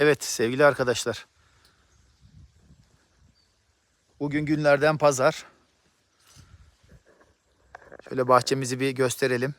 Evet sevgili arkadaşlar. Bugün günlerden pazar. Şöyle bahçemizi bir gösterelim.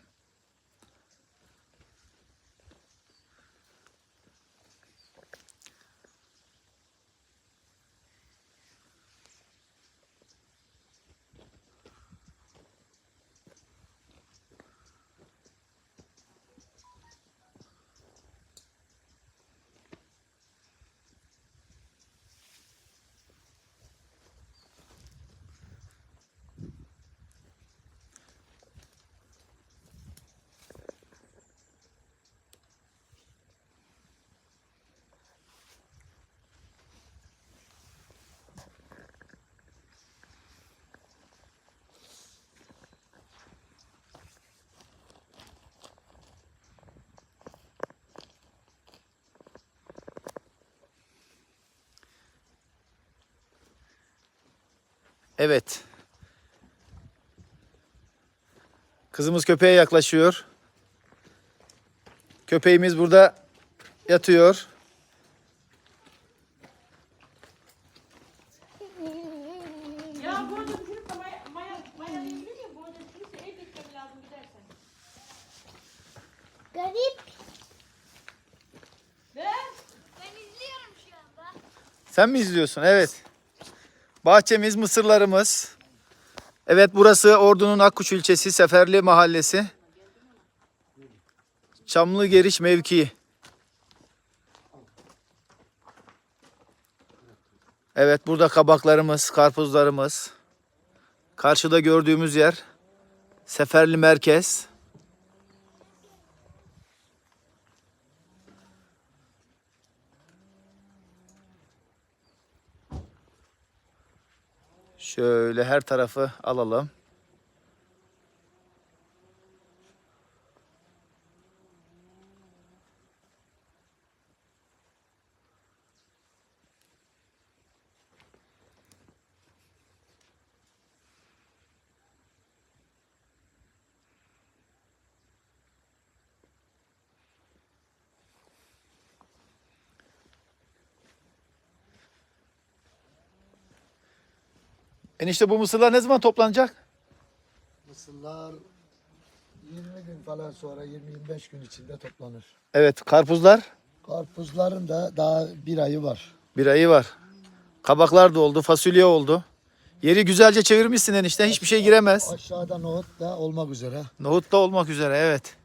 Evet. Kızımız köpeğe yaklaşıyor. Köpeğimiz burada yatıyor. Ya bu arada düşünüp de maya, maya, maya değil ya bu arada düşünüp de ev gitmem lazım gidersen. Garip. Ve Ben izliyorum şu anda. Sen mi izliyorsun? Evet. Bahçemiz, mısırlarımız. Evet burası Ordu'nun Akkuş ilçesi Seferli mahallesi. Çamlı Geriş mevkii. Evet burada kabaklarımız, karpuzlarımız. Karşıda gördüğümüz yer Seferli merkez. Şöyle her tarafı alalım. Enişte bu mısırlar ne zaman toplanacak? Mısırlar 20 gün falan sonra 20-25 gün içinde toplanır. Evet karpuzlar Karpuzların da daha bir ayı var. bir ayı var. Kabaklar da oldu, fasulye oldu. Yeri güzelce çevirmişsin enişte. Hiçbir şey giremez. Aşağıda nohut da olmak üzere. Nohut da olmak üzere evet.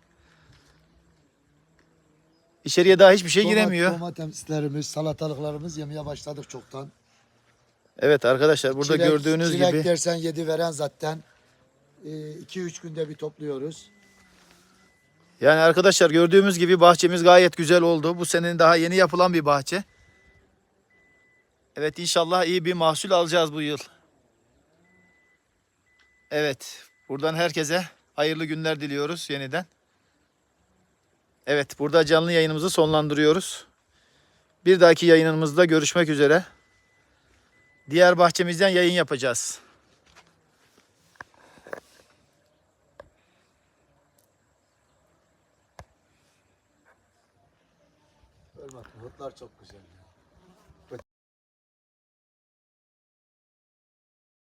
İçeriye daha hiçbir şey Domat- giremiyor. Domateslerimiz, salatalıklarımız yemeye başladık çoktan. Evet arkadaşlar burada Çilek- gördüğünüz çilek gibi dersen yedi veren zaten. 2-3 günde bir topluyoruz. yani arkadaşlar gördüğümüz gibi bahçemiz gayet güzel oldu. Bu senenin daha yeni yapılan bir bahçe. Evet inşallah iyi bir mahsul alacağız bu yıl. Evet buradan herkese hayırlı günler diliyoruz yeniden. Evet burada canlı yayınımızı sonlandırıyoruz. Bir dahaki yayınımızda görüşmek üzere. Diğer bahçemizden yayın yapacağız. Nohutlar çok güzel.